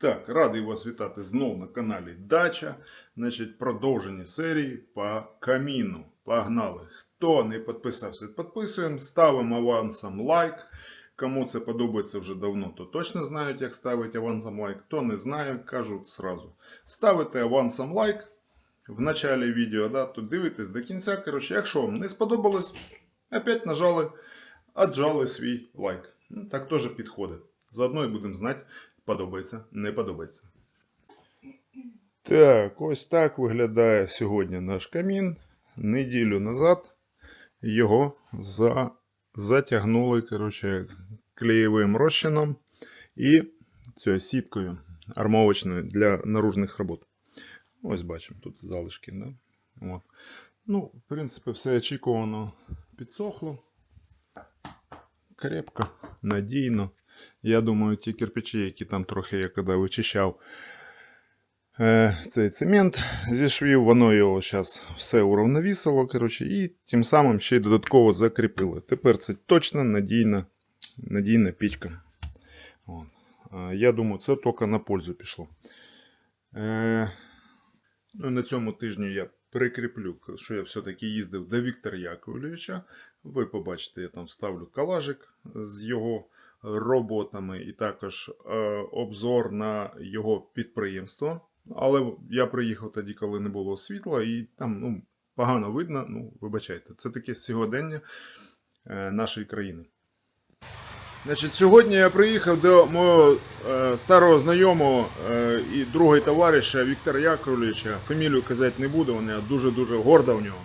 Так, радий вас вітати знову на каналі Дача. Значить, продовження серії по каміну. Погнали. Хто не підписався, підписуємо, ставимо авансом лайк. Кому це подобається вже давно, то точно знають, як ставити авансом лайк. Хто не знає, кажу сразу. Ставите авансом лайк в началі відео, да, то дивитесь до кінця. Коротше, якщо вам не сподобалось, опять нажали, отжали свій лайк. Ну, так теж підходить. Заодно і будемо знати, подобається, не подобається. Так, ось так виглядає сьогодні наш камін. Неділю назад його за... затягнули коротше, клеєвим розчином і цією сіткою армовочною для наружних робот. Ось бачимо тут залишки. Да? От. Ну, в принципі, все очікувано підсохло. Крепко, надійно. Я думаю, ті кирпичі, які там трохи я коли вичищав е, цей цемент зі швів, воно його зараз все уравновісило, коротше, і тим самим ще й додатково закріпило. Тепер це точно надійна, надійна пічка. От. Е, я думаю, це тільки на пользу пішло. Е, ну, на цьому тижні я прикріплю, що я все-таки їздив до Віктора Яковлевича. Ви побачите, я там вставлю колажик з його роботами і також е, обзор на його підприємство. Але я приїхав тоді, коли не було світла, і там ну, погано видно. Ну, вибачайте, це таке сьогодення е, нашої країни. Значить, сьогодні я приїхав до мого е, старого знайомого і другого товариша Віктора Яковлевича. Фамілію казати не буду, вона дуже-дуже горда в нього.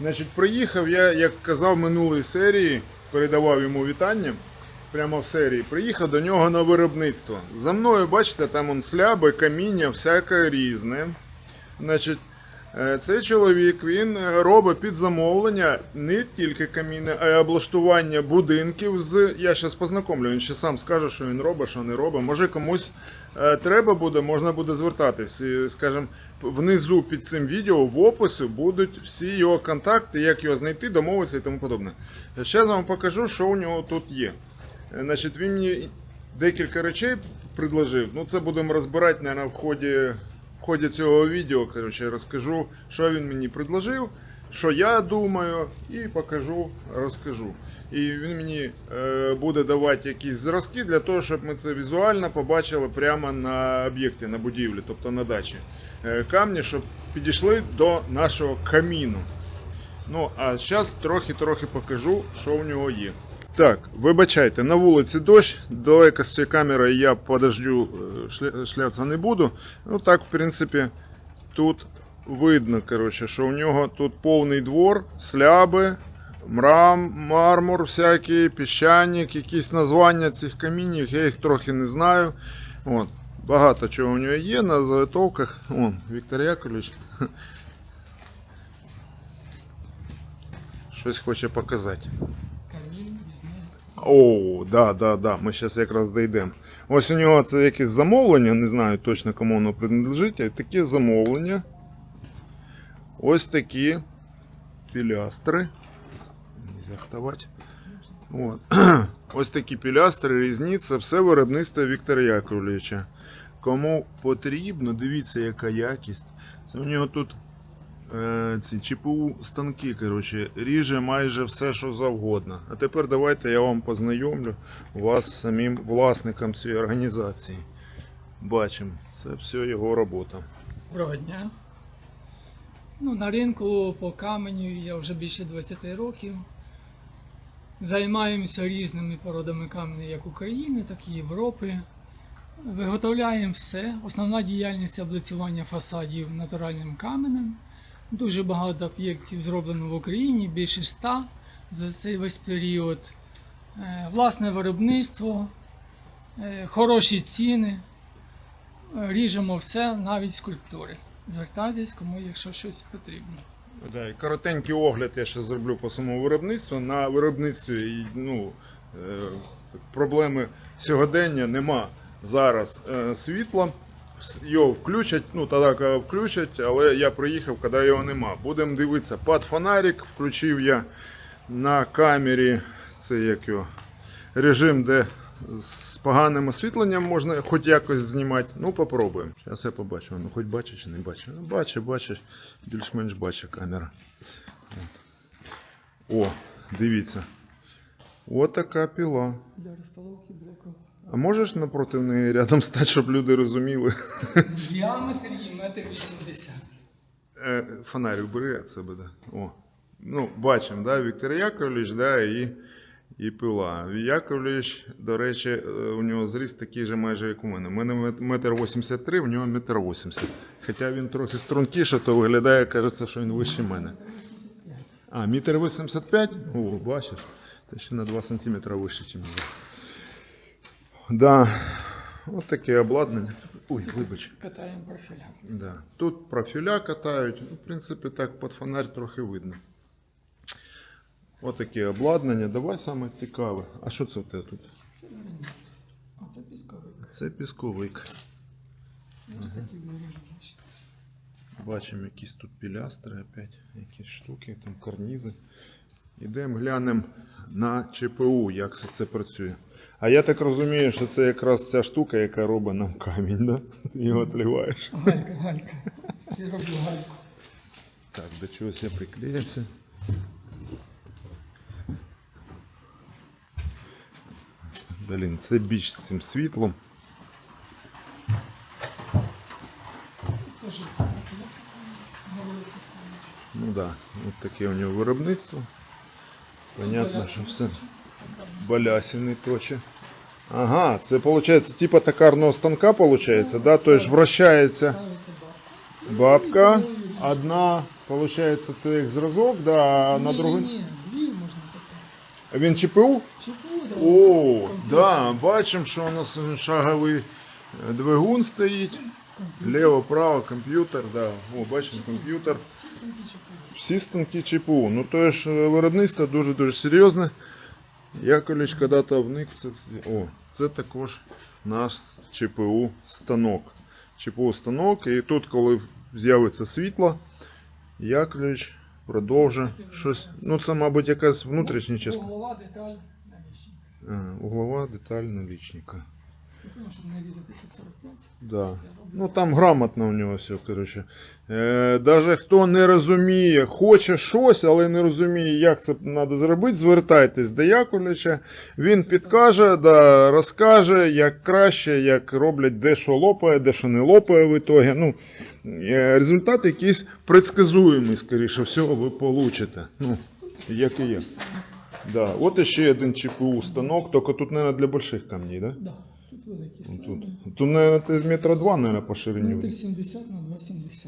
Значить, приїхав я, як казав в минулій серії, передавав йому вітання. Прямо в серії. Приїхав до нього на виробництво. За мною, бачите, там он сляби, каміння, всяке різне. Значить, е, цей чоловік він е, робить під замовлення не тільки каміни, а й облаштування будинків з. Я зараз познакомлю, він ще сам скаже, що він робить, що не робить. Може комусь е, треба буде, можна буде звертатись. І, Скажем, внизу під цим відео в описі будуть всі його контакти, як його знайти, домовитися і тому подобне. Зараз вам покажу, що у нього тут є. Значить, він мені декілька речей предложив. Ну, це будемо розбирати, наверное, в ході, в ході цього відео. Коротше, розкажу, що він мені предложив, що я думаю, і покажу, розкажу. І він мені е, буде давати якісь зразки для того, щоб ми це візуально побачили прямо на об'єкті, на будівлі, тобто на дачі. Е, камні, щоб підійшли до нашого каміну. Ну, а зараз трохи-трохи покажу, що у нього є. Так, вибачайте, на вулиці дощ, далеко з цієї камери я по дождю е, шлятися не буду. Ну так, в принципі, тут видно, коротше, що у нього тут повний двор, сляби, мрам, мармур всякий, піщаник, якісь названня цих камінів, я їх трохи не знаю. От, багато чого у нього є на заготовках. О, Віктор Яковлевич. Щось хоче показати. Камін, візьми. О, да, да, да. Ми зараз якраз дійдемо. Ось у нього це якесь замовлення, не знаю точно кому воно принадлежить, а таке замовлення. Ось такі пілястри. Нельзя вставати. От. Ось такі пілястри, різні, це все виробництво Віктора Яковлевича. Кому потрібно, дивіться, яка якість. Це у нього тут е, ці ЧПУ станки, коротше, ріже майже все, що завгодно. А тепер давайте я вам познайомлю вас з самим власником цієї організації. Бачимо, це все його робота. Доброго дня. Ну, на ринку по каменю я вже більше 20 років. Займаємося різними породами каменю як України, так і Європи. Виготовляємо все. Основна діяльність облицювання фасадів натуральним каменем. Дуже багато об'єктів зроблено в Україні, більше ста за цей весь період. Е, Власне виробництво, е, хороші ціни. Ріжемо все, навіть скульптури. Звертайтесь, кому якщо щось потрібно. Коротенький огляд я ще зроблю по самому виробництву. На виробництві ну, е, проблеми сьогодення нема зараз е, світла. Його включать, ну тоді включать, але я приїхав, коли його нема. Будемо дивитися під фонарик. Включив я на камері це як його, режим, де з поганим освітленням можна хоч якось знімати. Ну, попробуємо. Зараз я побачу. Ну, хоч бачиш чи не бачу. Ну, бачу, бачиш. Більш-менш бачить камера. От. О, дивіться. От така піла. Для розпаловки блоку. А можеш напроти неї рядом стати, щоб люди розуміли? Діаметр її метр вісімдесят. Е, Фонарь убери від себе, да. О. Ну, бачимо, да, Віктор Яковлевич, да, і, і пила. Яковлевич, до речі, е, у нього зріст такий же майже, як у мене. У мене мет- метр 83, в нього метр 80. Хоча він трохи стрункіше, то виглядає, кажеться, що він вище мене. А, метр 85? О, бачиш. Ти ще на 2 сантиметра вище, ніж я. Да. От таке обладнання. Ой, вибач. Катаємо профіля. Да. Тут профіля катають. Ну, в принципі, так під фонарь трохи видно. Отаке обладнання. Давай саме цікаве. А що це в тебе тут? Це. А це пісковик. Це пісковик. Ось такі виражені. Бачимо якісь тут пілястри опять, якісь штуки, там карнізи. Ідемо глянемо на ЧПУ, як це, це працює. А я так розумію, що це якраз ця штука, яка робить нам камінь, да? Ти його відливаєш. Галька, галька. Я роблю гальку. Так, до чогось я приклеївся. Блін, це біч з цим світлом. Ну так, да, от таке у нього виробництво. Понятно, що все балясини точить. Ага, це виходить типа токарного станка, виходить, да? Тобто вращається бабка. одна, виходить, це як зразок, да, а на другу. ні, дві можна таке. Він ЧПУ? Чепу, да. О, да, бачимо, що у нас шаговий е, двигун стоїть. Лево, право, комп'ютер, да. О, бачимо комп'ютер. Всі станки чепу. Всі станки ЧПУ. Ну то ж е, виробництво дуже-дуже серйозне. Яковлевич коли-то вник в це. О, це також наш ЧПУ станок. ЧПУ станок. І тут, коли з'явиться світло, Яковлевич продовжує щось. Ну, це, мабуть, якась внутрішня частина. Голова, деталь, налічника. А, углова деталь налічника. Тому, щоб не різати 545. Да. Ну там грамотно у нього все, коротше. Е, даже хто не розуміє, хоче щось, але не розуміє, як це треба зробити, звертайтесь до Яковлевича. Він підкаже, да, розкаже, як краще, як роблять, де що лопає, де що не лопає в ітогі. Ну, е, результат якийсь предсказуємий, скоріше всього, ви получите. Ну, як і є. Да. От ще один ЧПУ станок, тільки тут, мабуть, для больших камней, да? Да, тут великий Тут. Тут, мабуть, метра два, мабуть, по ширині. Метр 70 на 2,70.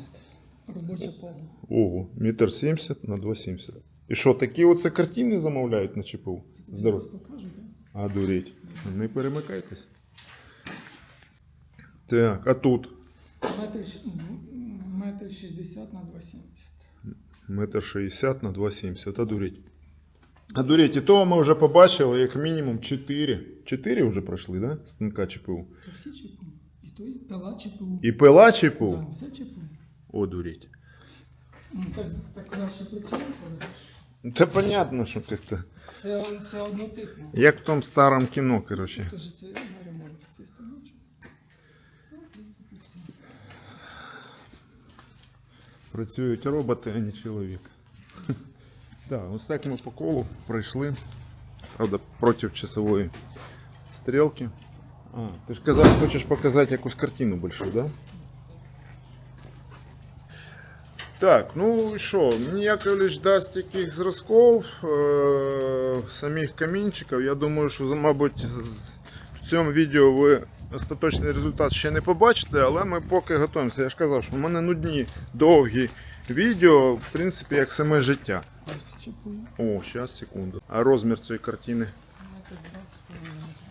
Робоче поле. Ого, метр сімдесят на 2,70. І що, такі оце картини замовляють на ЧПУ? Здорово. Зараз покажу, да? А дуріть. Не перемикайтесь. Так, а тут Метр, щ- м, метр 60 на 2,70. метр 60 на 2,70. А дуріть. А дуріть, і того ми вже побачили, як мінімум 4. 4 вже пройшли, да? Станка ЧПУ. Це всі ЧПУ. І той пила ЧПУ. І пила ЧПУ? Так, все ЧПУ. О, дуріть. Ну, так, так краще працює, коли Ну, Та понятно, що як-то. це, це однотипно. Як в тому старому кіно, коротше. Тож це на ремонт. Цей станочок. Ну, в принципі, все. Працюють роботи, а не чоловік. Так, ось так ми по колу пройшли. Правда, проти часової стрілки. А, ти ж казав, хочеш показати якусь картину більшу, так? Да? Так, ну і що, Яковлевич дасть яких зразків, е- самих камінчиків. Я думаю, що, мабуть, в цьому відео ви остаточний результат ще не побачите, але ми поки готуємося. Я ж казав, що в мене нудні довгі відео, в принципі, як саме життя. Ось. О, зараз, секунду. А розмір цієї картини? Метр 20 на метр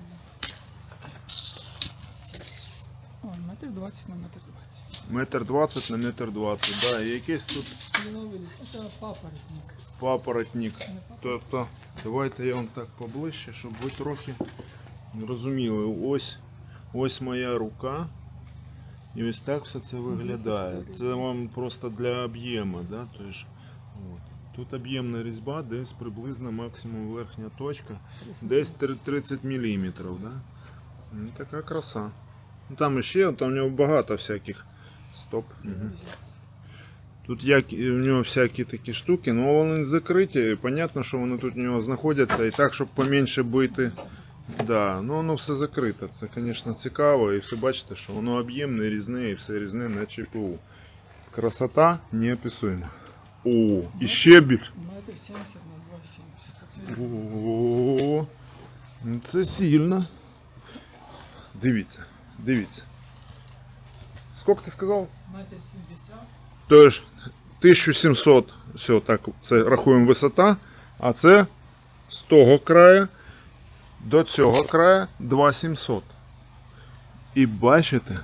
20. О, метр 20 на метр 20. Метр двадцять на метр двадцять. Да, і якийсь тут. Це папоротник. папоротник. Тобто, давайте я вам так поближче, щоб ви трохи розуміли. Ось, ось моя рука. І ось так все це виглядає. Це вам просто для об'єму, да? Тож. Тут об'ємна різьба, десь приблизно максимум верхня точка. Десь 30 мм, да? Ну, така краса. Ну, Там ще, там у нього багато всяких. Стоп. Угу. Тут як в нього всякі такі штуки, ну вони закриті, і понятно, що вони тут у нього знаходяться. І так, щоб поменше бити. Да, ну воно все закрите. Це, звісно, цікаво. І все бачите, що воно об'ємне, різне, і все різне на ЧПУ. Красота неописуема. О, і ще більше. Метр 70 на 2,70. Це О, ну це сильно. Дивіться, дивіться. Скільки ти сказав? метр 70. Тож 1700, все, так, це рахуємо висота, а це з того краю до цього краю 2700. І бачите,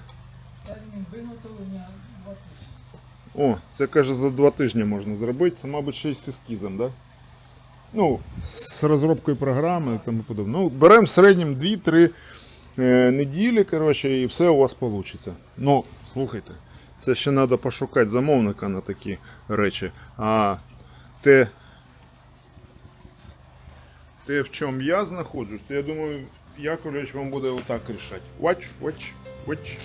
Термін виготовлення 2 тижні. О, це каже за два тижні можна зробити. Це, мабуть, ще й з ескізом, да? Ну, з розробкою програми і тому подобне. Ну, беремо в середньому 2-3 е, неділі, коротше, і все у вас вийде. Ну, слухайте, це ще треба пошукати замовника на такі речі. А те, те, в чому я знаходжусь, то я думаю, Яковлевич вам буде отак рішати. Watch, watch, watch.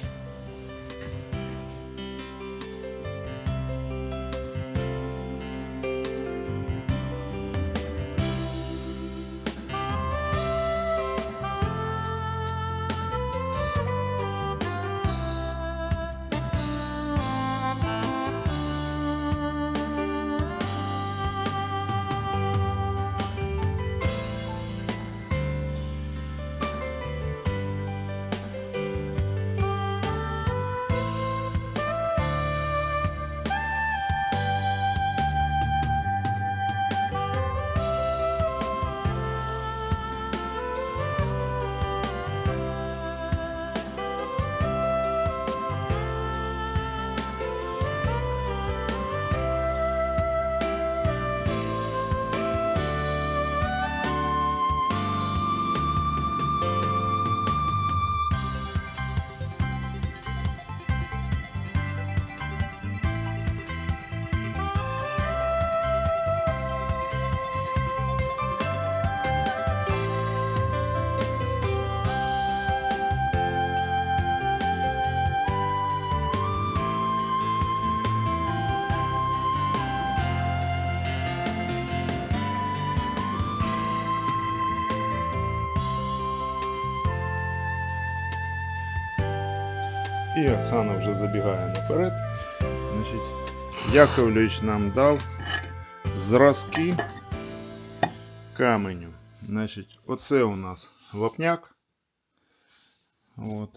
І Оксана вже забігає наперед. Значить, Яковлевич нам дав зразки каменю. Значить, оце у нас вапняк. От.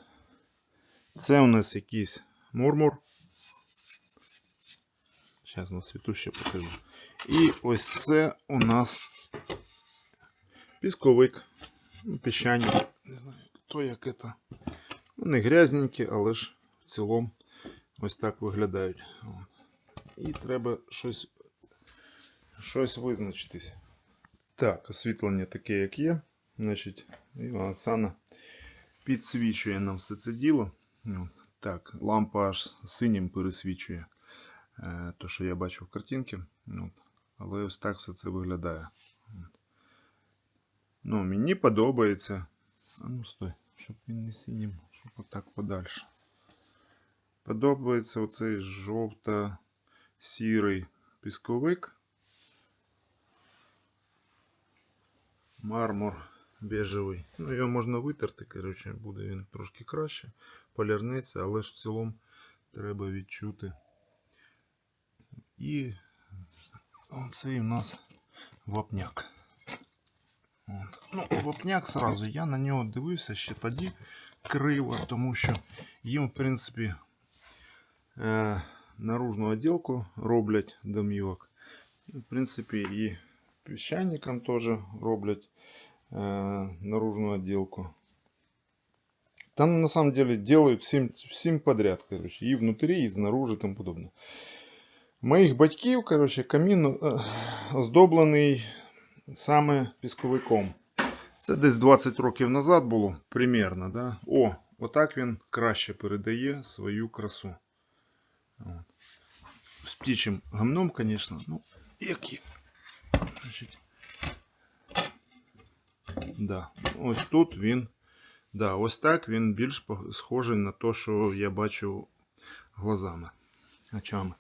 Це у нас якийсь мурмур. Зараз на світу ще покажу. І ось це у нас пісковик. Ну, Піщаник. Не знаю, хто як це. Вони грязненькі, але ж в цілому ось так виглядають. І треба щось, щось визначитись. Так, освітлення таке, як є. Значить, і Оксана підсвічує нам все це діло. Так, лампа аж синім пересвічує. Е, то, що я бачу в картинці. Але ось так все це виглядає. Ну, мені подобається. А ну стой, щоб він не синім, щоб отак подальше. Подобається оцей жовто-сірий пісковик. Мармур бежевий. Ну, його можна витерти, коротше, буде він трошки краще. Полірнеться, але ж в цілому треба відчути. І оцей у нас вапняк. От. Ну, вапняк сразу. Я на нього дивився ще тоді криво, тому що їм, в принципі, е, наружну отделку роблять домівок. В принципі, і піщаникам теж роблять е, наружну отделку. Там на самом деле делают всім, всім подряд, короче, і внутрі, і знаружи, і тому подобне. Моїх батьків, короче, камін е, оздоблений саме пісковиком. Це десь 20 років назад було, примерно, да? О, отак він краще передає свою красу. От. З птічим гамном, звісно, ну, як є. Значить, да. Ось тут він. Да, ось так він більш схожий на те, що я бачу глазами, очами.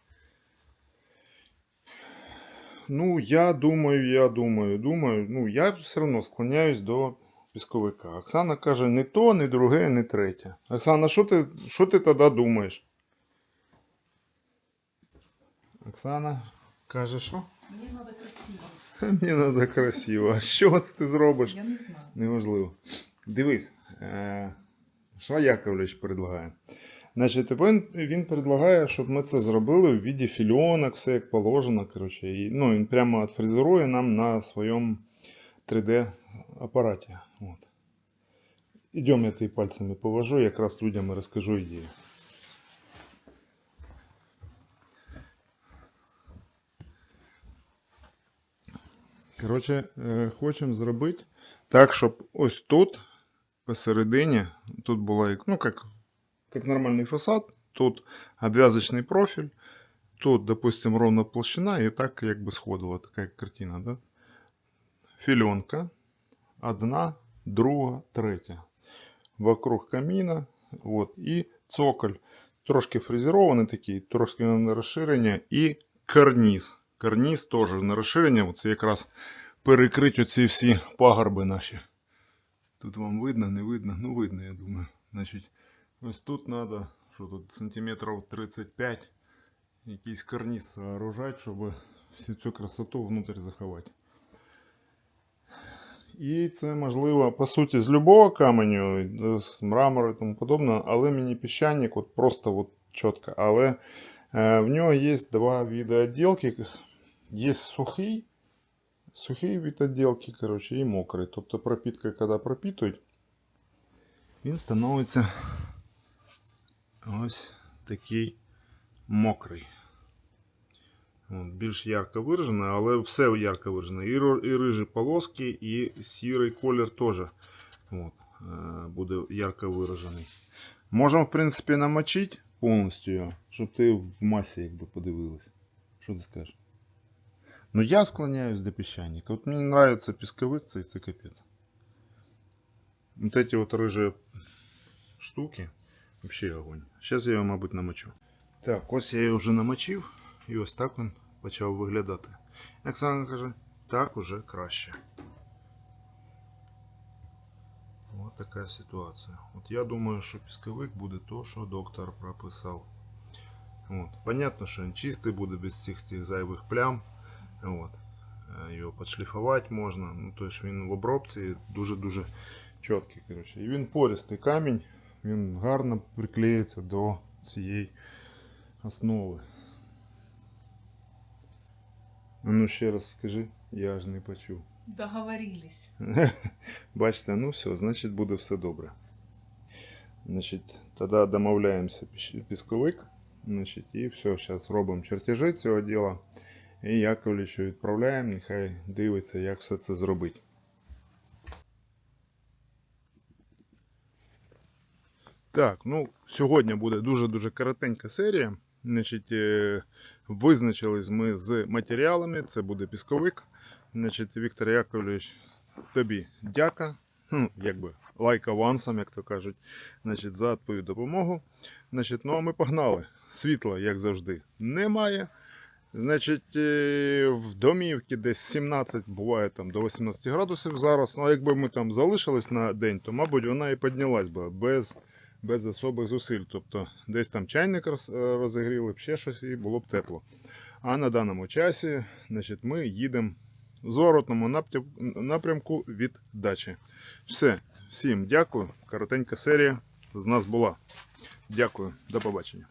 Ну, я думаю, я думаю, думаю. Ну, я все одно склоняюсь до пісковика. Оксана каже, не то, не друге, не третє. Оксана, що ти, що ти тоді думаєш? Оксана каже, що? Мені треба красиво. Мені треба красиво. А що це ти зробиш? Я не знаю. Неважливо. Дивись, е, що Яковлевич предлагає. Значить, він, він предлагає, щоб ми це зробили в віді фільонок, все як положено. Коротше, і, ну, він прямо відфрезерує нам на своєму 3D апараті. От. Ідемо, я тобі пальцями повожу, якраз людям і розкажу ідею. Коротше, е, хочемо зробити так, щоб ось тут, посередині, тут була ну, як, як нормальний фасад, тут обв'язочний профіль, тут, допустим, ровна площина, і так якби сходила така картина, да? Філенка, одна, друга, третя. Вокруг каміна, от, і цоколь. Трошки фрезерований такий, трошки на розширення, і карніз. Карніз теж на розширення, це якраз перекрить оці всі пагорби наші. Тут вам видно, не видно? Ну видно, я думаю. Значить, ось тут треба, що тут, сантиметрів 35, якийсь карніз сооружати, щоб всю цю красоту внутрь заховати. І це можливо, по суті, з любого каменю, з мрамору і тому подобне, але мені піщаник от просто от чітко. Але е, в нього є два види відділки. Є сухий, сухий від відділки, коротше, і мокрий. Тобто пропітка, коли пропітують, він становиться ось такий мокрий. От, більш ярко виражений, але все ярко виражено. І, і рижі полоски, і сірий колір теж от, е, буде ярко виражений. Можемо, в принципі, намочити повністю його, щоб ти в масі якби подивилась. Що ти скажеш? Ну, я склоняюсь до песчаника. Вот мне нравится песковик, цей, це капец. Вот эти вот рыжие штуки. Вообще огонь. Сейчас я його, мабуть, намочу. Так, ось я його вже намочив. І ось так він почав виглядати. Оксана каже, так уже краще. Ось така ситуація. От я думаю, що пісковик буде то, що доктор прописав. От. Понятно, що він чистий буде без всіх цих зайвих плям. От. Е, Його підшліфувати можна. Ну, тобто він в обробці дуже-дуже чіткий. Коротше. І він пористий камінь, він гарно приклеїться до цієї основи. Ну ще раз скажи, я ж не почув. Договорились. Бачите, ну все, значить буде все добре. Значить, тоді домовляємося пісковик. Значить, і все, зараз робимо чертежі цього діла. І Яковлевичу відправляємо, нехай дивиться, як все це зробити. Так, ну сьогодні буде дуже-дуже коротенька серія. Значить, е, визначились ми з матеріалами. Це буде пісковик. Значить, Віктор Яковлевич, тобі дяка. Ну, якби лайк авансом, як то кажуть, значить, за твою допомогу. Значить, ну а ми погнали. Світла, як завжди, немає. Значить, е, в домівці десь 17, буває там до 18 градусів зараз. Ну, а якби ми там залишились на день, то, мабуть, вона і піднялась би без, без особих зусиль. Тобто десь там чайник е, розігріли, б ще щось і було б тепло. А на даному часі, значить, ми їдемо в зворотному напрямку від дачі. Все, всім дякую. Коротенька серія з нас була. Дякую, до побачення.